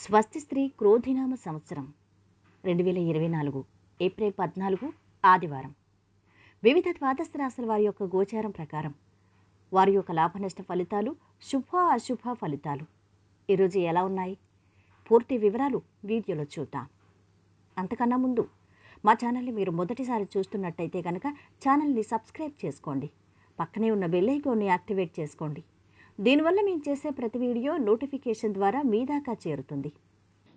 స్వస్తి స్త్రీ క్రోధినామ సంవత్సరం రెండు వేల ఇరవై నాలుగు ఏప్రిల్ పద్నాలుగు ఆదివారం. వివిధ ద్వాదశ రాశుల వారి యొక్క గోచారం ప్రకారం వారి యొక్క లాభనష్ట ఫలితాలు శుభ అశుభ ఫలితాలు. ఈరోజు ఎలా ఉన్నాయి? పూర్తి వివరాలు వీడియోలో చూద్దాం. అంతకన్నా ముందు మా ఛానల్ని మీరు మొదటిసారి చూస్తున్నట్టయితే కనుక ఛానల్ని సబ్స్క్రైబ్ చేసుకోండి. పక్కనే ఉన్న బెల్ ఐకాన్ని యాక్టివేట్ చేసుకోండి. దీనివల్ల మేము చేసే ప్రతి వీడియో నోటిఫికేషన్ ద్వారా మీ దాకా చేరుతుంది.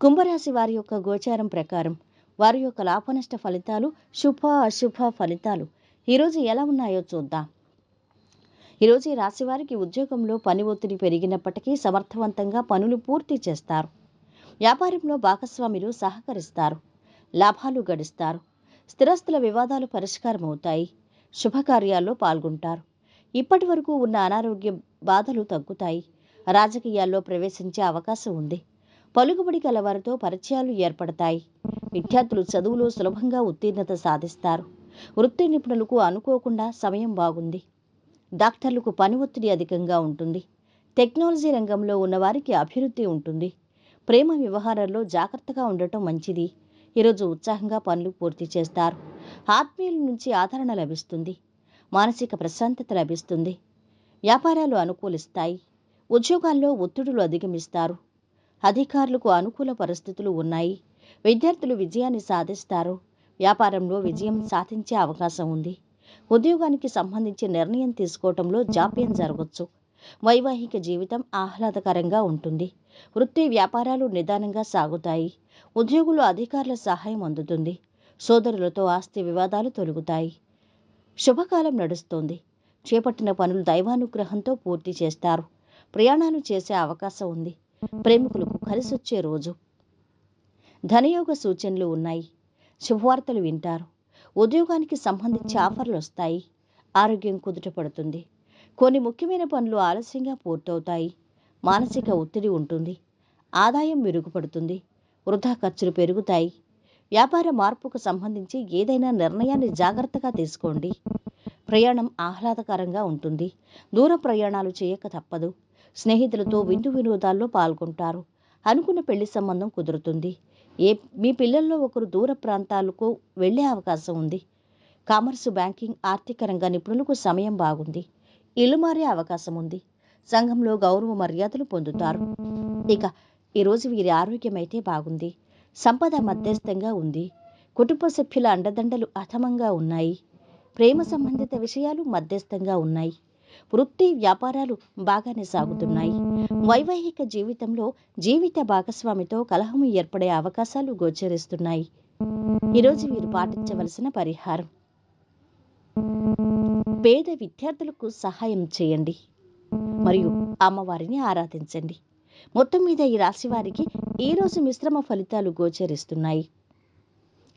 కుంభరాశి వారి యొక్క గోచారం ప్రకారం వారి యొక్క లాభనష్ట ఫలితాలు శుభ అశుభ ఫలితాలు. ఈరోజు ఎలా ఉన్నాయో చూద్దాం. ఈరోజు ఈ రాశి వారికి ఉద్యోగంలో పని ఒత్తిడి పెరిగినప్పటికీ సమర్థవంతంగా పనులు పూర్తి చేస్తారు. వ్యాపారంలో భాగస్వాములు సహకరిస్తారు. లాభాలు గడిస్తారు. స్థిరస్తుల వివాదాలు పరిష్కారం అవుతాయి శుభకార్యాల్లో పాల్గొంటారు. ఇప్పటి వరకు ఉన్న అనారోగ్యం బాధలు తగ్గుతాయి. రాజకీయాల్లో ప్రవేశించే అవకాశం ఉంది. పలుకుబడి కలవారితో పరిచయాలు ఏర్పడతాయి. విద్యార్థులు చదువులో సులభంగా ఉత్తీర్ణత సాధిస్తారు. వృత్తి నిపుణులకు అనుకోకుండా సమయం బాగుంది. డాక్టర్లకు పని ఒత్తిడి అధికంగా ఉంటుంది. టెక్నాలజీ రంగంలో ఉన్నవారికి అభివృద్ధి ఉంటుంది. ప్రేమ వ్యవహారాల్లో జాగ్రత్తగా ఉండటం మంచిది. ఈరోజు ఉత్సాహంగా పనులు పూర్తి చేస్తారు. ఆత్మీయుల నుంచి ఆదరణ లభిస్తుంది. మానసిక ప్రశాంతత లభిస్తుంది. వ్యాపారాలు అనుకూలిస్తాయి. ఉద్యోగాల్లో ఒత్తిడులు అధిగమిస్తారు. అధికారులకు అనుకూల పరిస్థితులు ఉన్నాయి. విద్యార్థులు విజయాన్ని సాధిస్తారు. వ్యాపారంలో విజయం సాధించే అవకాశం ఉంది. ఉద్యోగానికి సంబంధించి నిర్ణయం తీసుకోవటంలో జాప్యం జరగవచ్చు వైవాహిక జీవితం ఆహ్లాదకరంగా ఉంటుంది. వృత్తి వ్యాపారాలు నిదానంగా సాగుతాయి. ఉద్యోగులు అధికారుల సహాయం అందుతుంది. సోదరులతో ఆస్తి వివాదాలు తొలుగుతాయి. శుభకాలం నడుస్తుంది. చేపట్టిన పనులు దైవానుగ్రహంతో పూర్తి చేస్తారు. ప్రయాణాలు చేసే అవకాశం ఉంది. ప్రేమికులకు కలిసొచ్చే రోజు. ధనయోగ సూచనలు ఉన్నాయి. శుభవార్తలు వింటారు. ఉద్యోగానికి సంబంధించి ఆఫర్లు వస్తాయి. ఆరోగ్యం కుదుట పడుతుంది. కొన్ని ముఖ్యమైన పనులు ఆలస్యంగా పూర్తవుతాయి. మానసిక ఒత్తిడి ఉంటుంది. ఆదాయం మెరుగుపడుతుంది. వృధా ఖర్చులు పెరుగుతాయి. వ్యాపార మార్పుకు సంబంధించి ఏదైనా నిర్ణయాన్ని జాగ్రత్తగా తీసుకోండి. ప్రయాణం ఆహ్లాదకరంగా ఉంటుంది. దూర ప్రయాణాలు చేయక తప్పదు. స్నేహితులతో విందు వినోదాల్లో పాల్గొంటారు. అనుకున్న పెళ్ళి సంబంధం కుదురుతుంది. ఏ మీ పిల్లల్లో ఒకరు దూర ప్రాంతాలకు వెళ్ళే అవకాశం ఉంది. కామర్సు బ్యాంకింగ్ ఆర్థిక రంగ నిపుణులకు సమయం బాగుంది. ఇల్లు మారే అవకాశం ఉంది. సంఘంలో గౌరవ మర్యాదలు పొందుతారు. ఇక ఈరోజు వీరి ఆరోగ్యం అయితే బాగుంది. సంపద మధ్యస్థంగా ఉంది. కుటుంబ సభ్యుల అండదండలు అథమంగా ఉన్నాయి. ప్రేమ సంబంధిత విషయాలు మధ్యస్థంగా ఉన్నాయి. వృత్తి వ్యాపారాలు బాగానే సాగుతున్నాయి. వైవాహిక జీవితంలో జీవిత భాగస్వామితో కలహము ఏర్పడే అవకాశాలు గోచరిస్తున్నాయి. ఈరోజు వీరు పాటించవలసిన పరిహారం. పేద విద్యార్థులకు సహాయం చేయండి. మరియు అమ్మవారిని ఆరాధించండి. మొత్తం మీద ఈ రాశి వారికి ఈరోజు మిశ్రమ ఫలితాలు గోచరిస్తున్నాయి.